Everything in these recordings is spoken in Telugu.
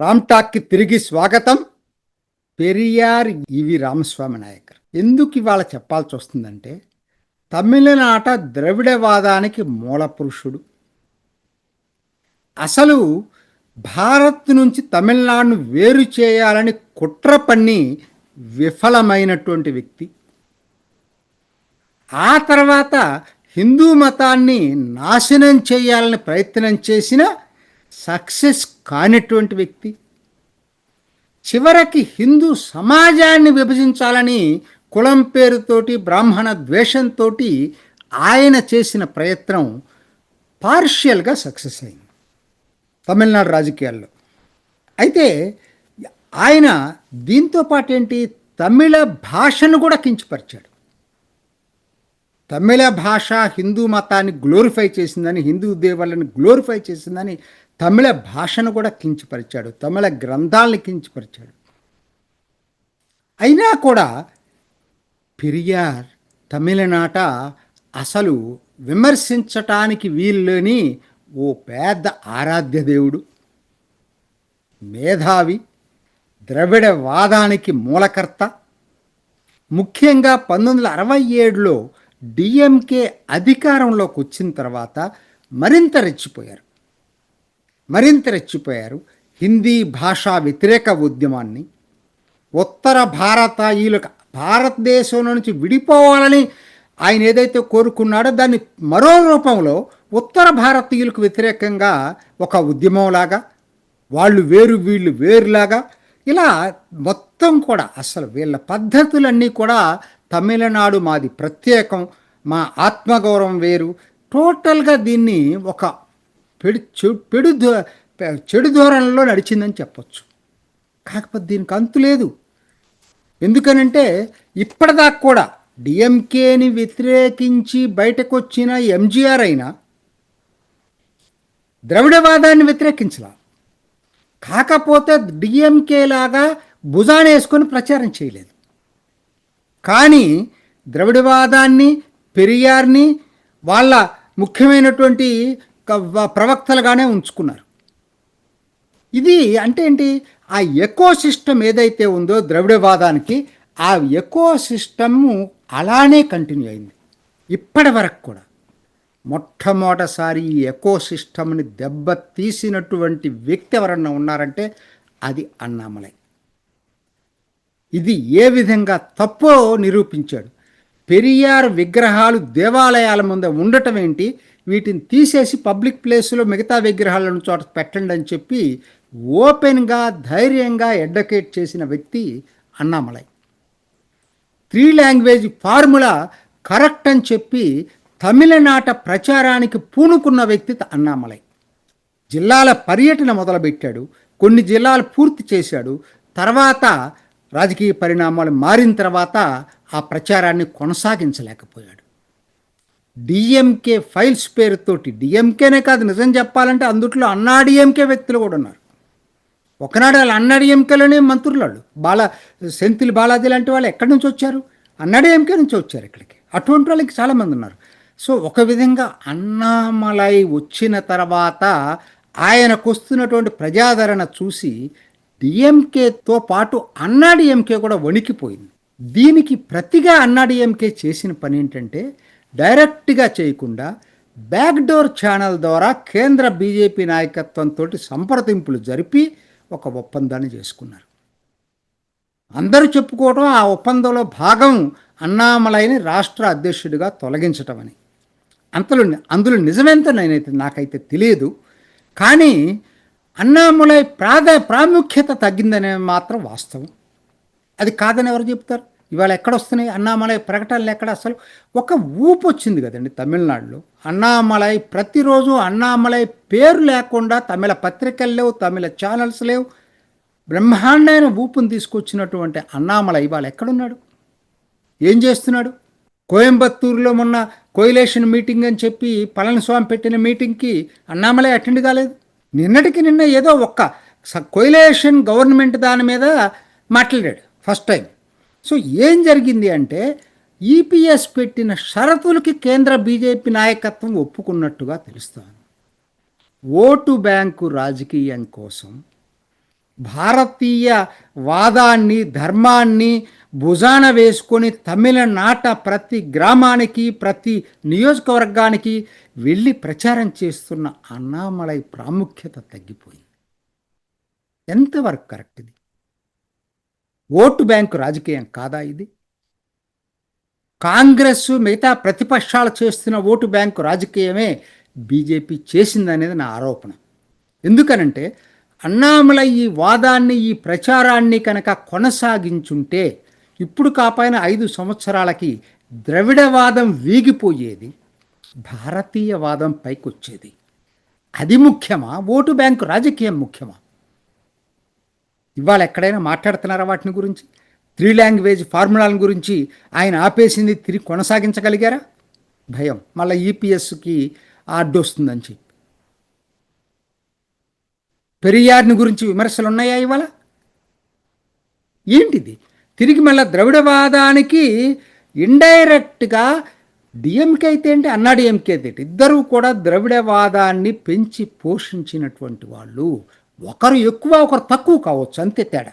రామ్టాక్కి తిరిగి స్వాగతం. పెరియార్ ఇవి రామస్వామి నాయకర్ ఎందుకు ఇవాళ చెప్పాల్సి వస్తుందంటే తమిళనాట ద్రవిడవాదానికి మూల పురుషుడు అసలు భారత్ నుంచి తమిళనాడును వేరు చేయాలని కుట్ర పన్ని విఫలమైనటువంటి వ్యక్తి. ఆ తర్వాత హిందూ మతాన్ని నాశనం చేయాలని ప్రయత్నం చేసిన సక్సెస్ కానటువంటి వ్యక్తి చివరికి హిందూ సమాజాన్ని విభజించాలని కులం పేరుతోటి బ్రాహ్మణ ద్వేషంతో ఆయన చేసిన ప్రయత్నం పార్షియల్గా సక్సెస్ అయింది తమిళనాడు రాజకీయాల్లో. అయితే ఆయన దీంతో పాటు ఏంటి? తమిళ భాషను కూడా కించపరిచాడు. తమిళ భాష హిందూ మతాన్ని గ్లోరిఫై చేసిందని హిందూ దేవుళ్ళని గ్లోరిఫై చేసిందని తమిళ భాషను కూడా కించపరిచాడు తమిళ గ్రంథాలను కించపరిచాడు. అయినా కూడా పెరియార్ తమిళనాట అసలు విమర్శించటానికి వీల్లేని ఓ పెద్ద ఆరాధ్య దేవుడు. మేధావి ద్రవిడ వాదానికి మూలకర్త. ముఖ్యంగా పంతొమ్మిది వందల అరవై ఏడులో డిఎంకే అధికారంలోకి వచ్చిన తర్వాత మరింత రెచ్చిపోయారు. మరింత రెచ్చిపోయారు. హిందీ భాషా వ్యతిరేక ఉద్యమాన్ని ఉత్తర భారతీయులకు భారతదేశం నుంచి విడిపోవాలని ఆయన ఏదైతే కోరుకున్నాడో దాన్ని మరో రూపంలో ఉత్తర భారతీయులకు వ్యతిరేకంగా ఒక ఉద్యమంలాగా వాళ్ళు వేరు వీళ్ళు వేరులాగా ఇలా మొత్తం కూడా అసలు వీళ్ళ పద్ధతులన్నీ కూడా తమిళనాడు మాది ప్రత్యేకం మా ఆత్మగౌరవం వేరు. టోటల్గా దీన్ని ఒక పెడు పెడు చెడు ధోరణిలో నడిచిందని చెప్పొచ్చు. కాకపోతే దీనికి అంతు లేదు. ఎందుకనంటే ఇప్పటిదాకా కూడా డిఎంకేని వ్యతిరేకించి బయటకు వచ్చిన ఎంజీఆర్ అయినా ద్రవిడవాదాన్ని వ్యతిరేకించలా. కాకపోతే డిఎంకే లాగా భుజానేసుకొని ప్రచారం చేయలేదు. కానీ ద్రవిడవాదాన్ని పెరియార్ని వాళ్ళ ముఖ్యమైనటువంటి ప్రవక్తలుగానే ఉంచుకున్నారు. ఇది అంటే ఏంటి? ఆ ఎకో సిస్టమ్ ఏదైతే ఉందో ద్రవిడవాదానికి ఆ ఎకో సిస్టము అలానే కంటిన్యూ అయింది. ఇప్పటి వరకు కూడా మొట్టమొదటిసారి ఈ ఎకో సిస్టమ్ని దెబ్బ తీసినటువంటి వ్యక్తి ఎవరన్నా ఉన్నారంటే అది అన్నామలై. ఇది ఏ విధంగా తప్పో నిరూపించాడు. పెరియార్ విగ్రహాలు దేవాలయాల ముందు ఉండటం ఏంటి? వీటిని తీసేసి పబ్లిక్ ప్లేస్లో మిగతా విగ్రహాలను చోట పెట్టండి అని చెప్పి ఓపెన్గా ధైర్యంగా అడ్వకేట్ చేసిన వ్యక్తి Annamalai. Three language formula correct అని చెప్పి తమిళనాట ప్రచారానికి పూనుకున్న వ్యక్తి అన్నామలై. జిల్లాల పర్యటన మొదలుపెట్టాడు కొన్ని జిల్లాలు పూర్తి చేశాడు తర్వాత రాజకీయ పరిణామాలు మారిన తర్వాత ఆ ప్రచారాన్ని కొనసాగించలేకపోయాడు. డిఎంకే ఫైల్స్ పేరుతోటి డిఎంకేనే కాదు నిజం చెప్పాలంటే అందుట్లో అన్నాడిఎంకే వ్యక్తులు కూడా ఉన్నారు. ఒకనాడు వాళ్ళు అన్నాడిఎంకేలోనే మంత్రులు వాళ్ళు. బాల సెంతిల్ బాలాజీ లాంటి వాళ్ళు ఎక్కడి నుంచి వచ్చారు? అన్నాడీఎంకే నుంచి వచ్చారు ఇక్కడికి. అటువంటి వాళ్ళకి చాలామంది ఉన్నారు. సో ఒక విధంగా అన్నామలై వచ్చిన తర్వాత ఆయనకు వస్తున్నటువంటి ప్రజాదరణ చూసి డిఎంకేతో పాటు అన్నాడిఎంకే కూడా వణికిపోయింది. దీనికి ప్రతిగా అన్నాడీఎంకే చేసిన పని ఏంటంటే డైరెక్ట్గా చేయకుండా బ్యాక్డోర్ ఛానల్ ద్వారా కేంద్ర బీజేపీ నాయకత్వంతో సంప్రదింపులు జరిపి ఒక ఒప్పందాన్ని చేసుకున్నారు. అందరూ చెప్పుకోవడం ఆ ఒప్పందంలో భాగం అన్నామలైని రాష్ట్ర అధ్యక్షుడిగా తొలగించటం అని. అంతలో అందులో నిజమెంత నేనైతే నాకైతే తెలియదు. కానీ అన్నామలై ప్రాధ ప్రాముఖ్యత తగ్గిందనే మాత్రం వాస్తవం. అది కాదని ఎవరు చెప్తారు? ఇవాళ ఎక్కడ వస్తున్నాయి? అన్నామలై ప్రకటనలు ఎక్కడ? అసలు ఒక ఊపు వచ్చింది కదండి తమిళనాడులో. అన్నామలై ప్రతిరోజు అన్నామలై పేరు లేకుండా తమిళ పత్రికలు లేవు తమిళ ఛానల్స్ లేవు. బ్రహ్మాండమైన ఊపును తీసుకొచ్చినటువంటి అన్నామలై ఇవాళ ఎక్కడున్నాడు? ఏం చేస్తున్నాడు? కోయంబత్తూరులో మొన్న కోయిలేషన్ మీటింగ్ అని చెప్పి పళనిస్వామి పెట్టిన మీటింగ్కి అన్నామలై అటెండ్ కాలేదు. నిన్నటికి నిన్న ఏదో ఒక్క స- కోయిలేషన్ గవర్నమెంట్ దాని మీద మాట్లాడాడు. First time. సో ఏం జరిగింది అంటే ఈపీఎస్ పెట్టిన షరతులకి కేంద్ర బీజేపీ నాయకత్వం ఒప్పుకున్నట్టుగా తెలుస్తాను ఓటు బ్యాంకు రాజకీయం కోసం భారతీయ వాదాన్ని ధర్మాన్ని భుజాన వేసుకొని తమిళనాట ప్రతి గ్రామానికి ప్రతి నియోజకవర్గానికి వెళ్ళి ప్రచారం చేస్తున్న అన్నామలై ప్రాముఖ్యత తగ్గిపోయింది. ఎంతవరకు కరెక్ట్ ఇది ఓటు బ్యాంకు రాజకీయం కాదా ఇది? కాంగ్రెస్ మిగతా ప్రతిపక్షాలు చేస్తున్న ఓటు బ్యాంకు రాజకీయమే బీజేపీ చేసిందనేది నా ఆరోపణ. ఎందుకనంటే అన్నామల ఈ వాదాన్ని ఈ ప్రచారాన్ని కనుక కొనసాగించుంటే ఇప్పుడు కాపాయిన ఐదు సంవత్సరాలకి ద్రవిడవాదం వీగిపోయేది భారతీయవాదం పైకొచ్చేది. అది ముఖ్యమా? ఓటు బ్యాంకు రాజకీయం ముఖ్యమా? ఇవాళ ఎక్కడైనా మాట్లాడుతున్నారా వాటిని గురించి? త్రీ లాంగ్వేజ్ ఫార్ములాల గురించి ఆయన ఆపేసింది తిరిగి కొనసాగించగలిగారా? భయం. మళ్ళీ ఈపీఎస్కి అడ్డొస్తుందని చెప్పి. పెరియార్ని గురించి విమర్శలు ఉన్నాయా ఇవాళ? ఏంటిది? తిరిగి మళ్ళీ ద్రవిడవాదానికి ఇండైరెక్ట్గా డిఎంకే అయితే ఏంటి? అన్నా డిఎంకే అయితే ఇద్దరూ కూడా ద్రవిడవాదాన్ని పెంచి పోషించినటువంటి వాళ్ళు. ఒకరు ఎక్కువ ఒకరు తక్కువ కావచ్చు అంతే తేడా.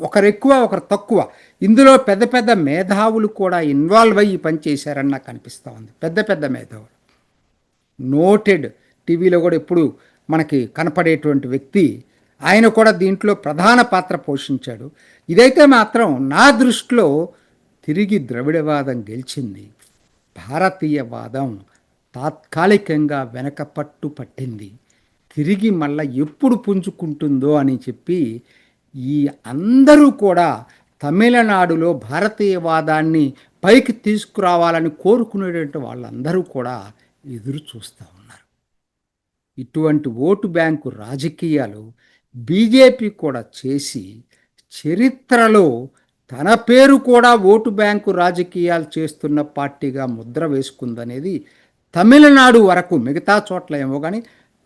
ఒకరు ఎక్కువ ఒకరు తక్కువ. ఇందులో పెద్ద పెద్ద మేధావులు కూడా ఇన్వాల్వ్ అయ్యి పనిచేశారని నాకు అనిపిస్తూ ఉంది. పెద్ద పెద్ద మేధావులు. నోటెడ్ టీవీలో కూడా ఎప్పుడు మనకి కనపడేటువంటి వ్యక్తి ఆయన కూడా దీంట్లో ప్రధాన పాత్ర పోషించాడు. ఇదైతే మాత్రం నా దృష్టిలో తిరిగి ద్రవిడవాదం గెలిచింది. భారతీయవాదం తాత్కాలికంగా వెనక పట్టు పట్టింది. తిరిగి మళ్ళా ఎప్పుడు పుంజుకుంటుందో అని చెప్పి ఈ అందరూ కూడా తమిళనాడులో భారతీయవాదాన్ని పైకి తీసుకురావాలని కోరుకునేటువంటి వాళ్ళందరూ కూడా ఎదురు చూస్తూ ఉన్నారు. ఇటువంటి ఓటు బ్యాంకు రాజకీయాలు బీజేపీ కూడా చేసి చరిత్రలో తన పేరు కూడా ఓటు బ్యాంకు రాజకీయాలు చేస్తున్న పార్టీగా ముద్ర వేసుకుందనేది తమిళనాడు వరకు మిగతా చోట్ల ఏమో కానీ